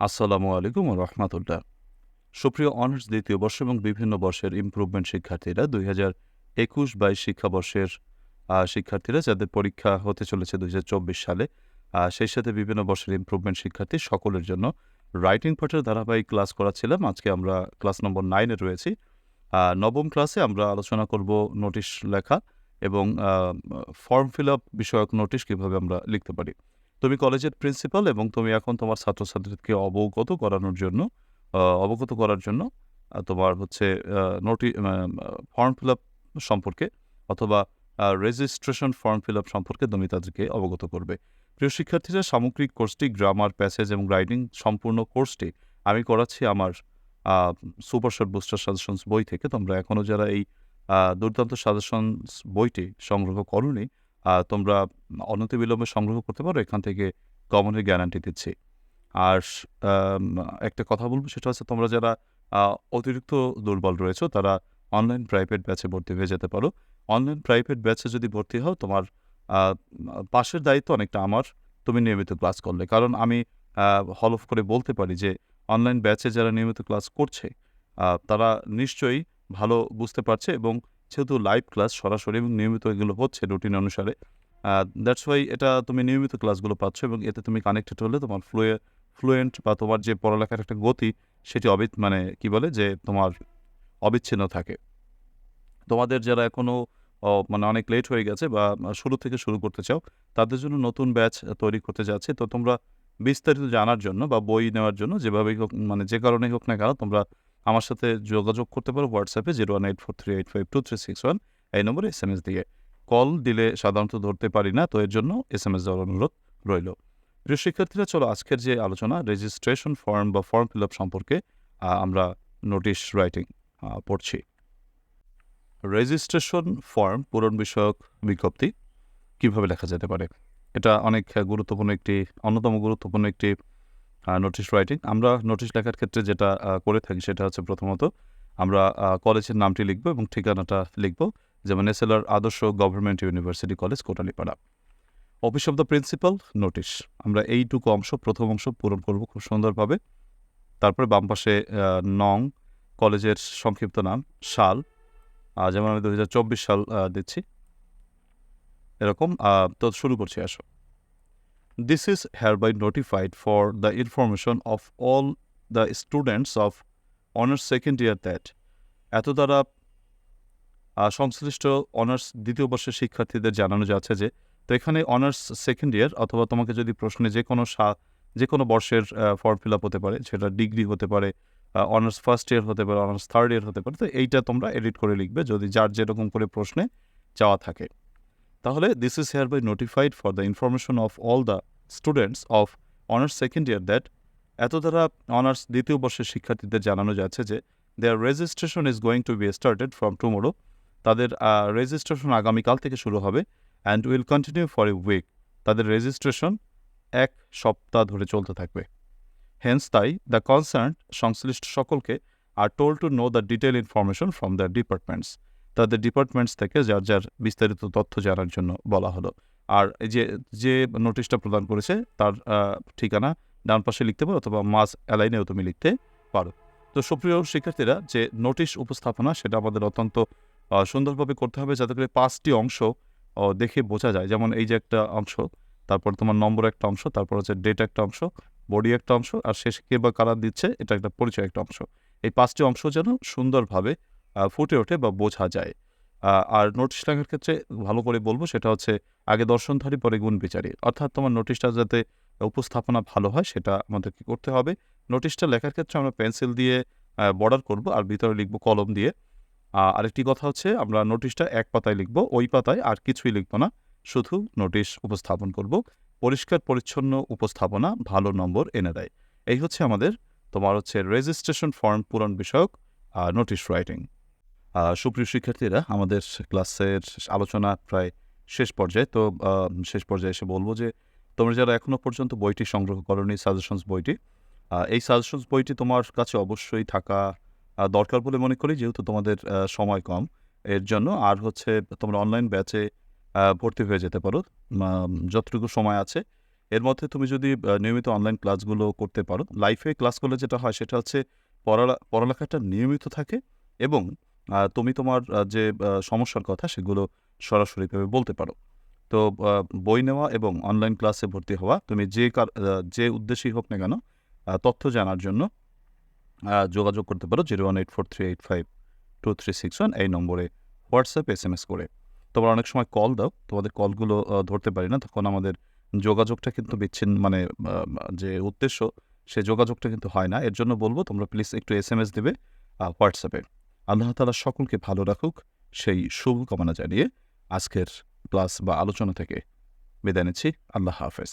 আসসালামু আলাইকুম রহমতুল্লাহ। সুপ্রিয় অনার্স দ্বিতীয় বর্ষ এবং বিভিন্ন বর্ষের ইমপ্রুভমেন্ট শিক্ষার্থীরা দুই হাজার একুশ বাইশ শিক্ষাবর্ষের শিক্ষার্থীরা যাদের পরীক্ষা হতে চলেছে দুই হাজার চব্বিশ সালে সেই সাথে বিভিন্ন বর্ষের ইমপ্রুভমেন্ট শিক্ষার্থী সকলের জন্য রাইটিং পার্টের ধারাবাহিক ক্লাস করাচ্ছিলাম। আজকে আমরা ক্লাস নম্বর নাইনে রয়েছি। নবম ক্লাসে আমরা আলোচনা করব নোটিশ লেখা এবং ফর্ম ফিল আপ বিষয়ক নোটিশ কীভাবে আমরা লিখতে পারি। তুমি কলেজের প্রিন্সিপাল এবং তুমি এখন তোমার ছাত্রছাত্রীকে অবগত করানোর জন্য অবগত করার জন্য তোমার হচ্ছে নোটি ফর্ম ফিল আপ সম্পর্কে অথবা রেজিস্ট্রেশন ফর্ম ফিল আপ সম্পর্কে তুমি তাদেরকে অবগত করবে। প্রিয় শিক্ষার্থীরা, সামগ্রিক কোর্সটি গ্রামার প্যাসেজ এবং রাইটিং সম্পূর্ণ কোর্সটি আমি করাচ্ছি আমার সুপার শর্ট বুস্টার সাজেশনস বই থেকে। তোমরা এখনও যারা এই দুর্দান্ত সাজেশনস বইটি সংগ্রহ করনি তোমরা অনতি অনতিবিলম্বে সংগ্রহ করতে পারো, এখান থেকে কমনের গ্যারান্টি দিচ্ছি। আর একটা কথা বলব, সেটা হচ্ছে তোমরা যারা অতিরিক্ত দুর্বল রয়েছো, তারা অনলাইন প্রাইভেট ব্যাচে ভর্তি হয়ে যেতে পারো। অনলাইন প্রাইভেট ব্যাচে যদি ভর্তি হও, তোমার পাশের দায়িত্ব অনেকটা আমার, তুমি নিয়মিত ক্লাস করলে। কারণ আমি হলফ করে বলতে পারি যে অনলাইন ব্যাচে যারা নিয়মিত ক্লাস করছে তারা নিশ্চয়ই ভালো বুঝতে পারছে এবং যেহেতু লাইভ ক্লাস সরাসরি এবং নিয়মিত এগুলো হচ্ছে রুটিন অনুসারে দ্যাটস ওয়াই এটা তুমি নিয়মিত ক্লাসগুলো পাচ্ছ এবং এতে তুমি কানেক্টেড হলে তোমার ফ্লুয়ে ফ্লুয়েন্ট বা তোমার যে পড়ালেখার একটা গতি সেটি অবিত মানে কি বলে যে তোমার অবিচ্ছিন্ন থাকে। তোমাদের যারা এখনও মানে অনেক লেট হয়ে গেছে বা শুরু থেকে শুরু করতে চাও, তাদের জন্য নতুন ব্যাচ তৈরি করতে যাচ্ছে। তো তোমরা বিস্তারিত জানার জন্য বা বই নেওয়ার জন্য যেভাবেই হোক মানে যে কারণেই হোক না কেন, তোমরা আমার সাথে যোগাযোগ করতে পারো হোয়াটসঅ্যাপে zero one eight four three eight five two three six one এই নম্বরে এস এম এস দিয়ে কল দিলে সাধারণত ধরতে পারি না, তো এর জন্য এস এম এস দেওয়ার অনুরোধ রইল। প্রিয় শিক্ষার্থীরা, চলো আজকের যে আলোচনা রেজিস্ট্রেশন ফর্ম বা ফর্ম ফিল আপ সম্পর্কে আমরা নোটিশ রাইটিং পড়ছি। রেজিস্ট্রেশন ফর্ম পূরণ বিষয়ক বিজ্ঞপ্তি, কীভাবে লেখা যেতে পারে? এটা অনেক গুরুত্বপূর্ণ একটি, অন্যতম গুরুত্বপূর্ণ একটি নোটিশ রাইটিং আমরা নোটিশ লেখার ক্ষেত্রে যেটা করে থাকি সেটা হচ্ছে প্রথমত আমরা কলেজের নামটি লিখব এবং ঠিকানাটা লিখব যেমন SLR Adarsha government university college Kotalipara. Office of the principal notice আমরা এইটুকু অংশ, প্রথম অংশ পূরণ করব খুব সুন্দরভাবে। তারপরে বাম পাশে নং, কলেজের সংক্ষিপ্ত নাম, সাল। যেমন আমি দু হাজার চব্বিশ সাল দিচ্ছি। এরকম তো শুরু করছি, আসো। Is hereby notified for the information of all the students of honours second year that এত দ্বারা সংশ্লিষ্ট অনার্স দ্বিতীয় বর্ষের শিক্ষার্থীদের জানানো যাচ্ছে যে, তো এখানে অনার্স সেকেন্ড ইয়ার অথবা তোমাকে যদি প্রশ্নে যে কোনো সা- যে কোনো বর্ষের ফর্ম ফিল আপ হতে পারে, সেটা ডিগ্রি হতে পারে অনার্স ফার্স্ট ইয়ার হতে পারে অনার্স থার্ড ইয়ার হতে পারে, তো এইটা তোমরা এডিট করে লিখবে যদি যার যেরকম করে প্রশ্নে চাওয়া থাকে। তাহলে this is hereby notified for the information of all the students of honours second year that এত দ্বারা অনার্স দ্বিতীয় বর্ষের শিক্ষার্থীদের জানানো যাচ্ছে যে there registration is going to be started from tomorrow তাদের রেজিস্ট্রেশন আগামীকাল থেকে শুরু হবে and will continue for a week তাদের রেজিস্ট্রেশন এক সপ্তাহ ধরে চলতে থাকবে। হেন্স তাই দ্য কনসার্ন সংশ্লিষ্ট সকলকে are told to know the detail information from the departments তাদের ডিপার্টমেন্টস থেকে যার যার বিস্তারিত তথ্য জানার জন্য বলা হলো। আর যে যে নোটিশটা প্রদান করেছে তার ঠিকানা ডান পাশে লিখতে পারো অথবা মাস অ্যালাইনেও তুমি লিখতে পারো। তো সুপ্রিয় শিক্ষার্থীরা, যে নোটিশ উপস্থাপনা সেটা আমাদের অত্যন্ত সুন্দরভাবে করতে হবে যাতে করে পাঁচটি অংশ দেখে বোঝা যায়। যেমন এই যে একটা অংশ, তারপর তোমার নম্বর একটা অংশ, তারপর হচ্ছে ডেট একটা অংশ বডি একটা অংশ, আর শেষ কে বা কারা দিচ্ছে, এটা একটা পরিচয় একটা অংশ। এই পাঁচটি অংশ যেন সুন্দরভাবে ফুটে ওঠে বা বোঝা যায়। আর নোটিশ লেখার ক্ষেত্রে ভালো করে বলব সেটা হচ্ছে, আগে দর্শনধারী, পরে গুণ বিচারী। অর্থাৎ তোমার নোটিশটা যাতে উপস্থাপনা ভালো হয় সেটা আমাদেরকে করতে হবে। নোটিশটা লেখার ক্ষেত্রে আমরা পেন্সিল দিয়ে বর্ডার করব আর ভিতরে লিখব কলম দিয়ে। আরেকটি কথা হচ্ছে, আমরা নোটিশটা এক পাতায় লিখব, ওই পাতায় আর কিছুই লিখব না। শুধু নোটিশ উপস্থাপন করব। পরিষ্কার, পরিচ্ছন্ন উপস্থাপনা, ভালো নম্বর এনে দেয়। এই হচ্ছে আমাদের, তোমার হচ্ছে রেজিস্ট্রেশন ফর্ম পূরণ বিষয়ক নোটিশ রাইটিং সুপ্রিয় শিক্ষার্থীরা আমাদের ক্লাসের আলোচনা প্রায় শেষ পর্যায়ে। তো শেষ পর্যায়ে এসে বলব যে তোমরা যারা এখনও পর্যন্ত বইটি সংগ্রহ করনি সাজেশনস বইটি এই সাজেশনস বইটি তোমার কাছে অবশ্যই থাকা দরকার বলে মনে করি যেহেতু তোমাদের সময় কম। এর জন্য আর হচ্ছে তোমরা অনলাইন ব্যাচে ভর্তি হয়ে যেতে পারো। যতটুকু সময় আছে। এর মধ্যে তুমি যদি নিয়মিত অনলাইন ক্লাসগুলো করতে পারো, লাইফে ক্লাস করলে যেটা হয় সেটা হচ্ছে পড়ালা পড়ালেখাটা নিয়মিত থাকে এবং তুমি তোমার যে সমস্যার কথা সেগুলো সরাসরিভাবে বলতে পারো। তো বই নেওয়া এবং অনলাইন ক্লাসে ভর্তি হওয়া তুমি যে কার যে উদ্দেশ্যেই হোক না কেন তথ্য জানার জন্য যোগাযোগ করতে পারো 01843852361 এই নম্বরে হোয়াটসঅ্যাপ, এস এম এস করে। তোমরা অনেক সময় কল দাও, তোমাদের কলগুলো ধরতে পারি না। তখন আমাদের যোগাযোগটা কিন্তু বিচ্ছিন্ন মানে যে উদ্দেশ্য সে যোগাযোগটা কিন্তু হয় না। এর জন্য বলব তোমরা প্লিজ একটু এস এম এস দেবে হোয়াটসঅ্যাপে। আল্লাহ তালা সকলকে ভালো রাখুক, সেই শুভকামনা জানিয়ে আজকের ক্লাস বা আলোচনা থেকে বিদায় নিচ্ছি। আল্লাহ হাফেজ।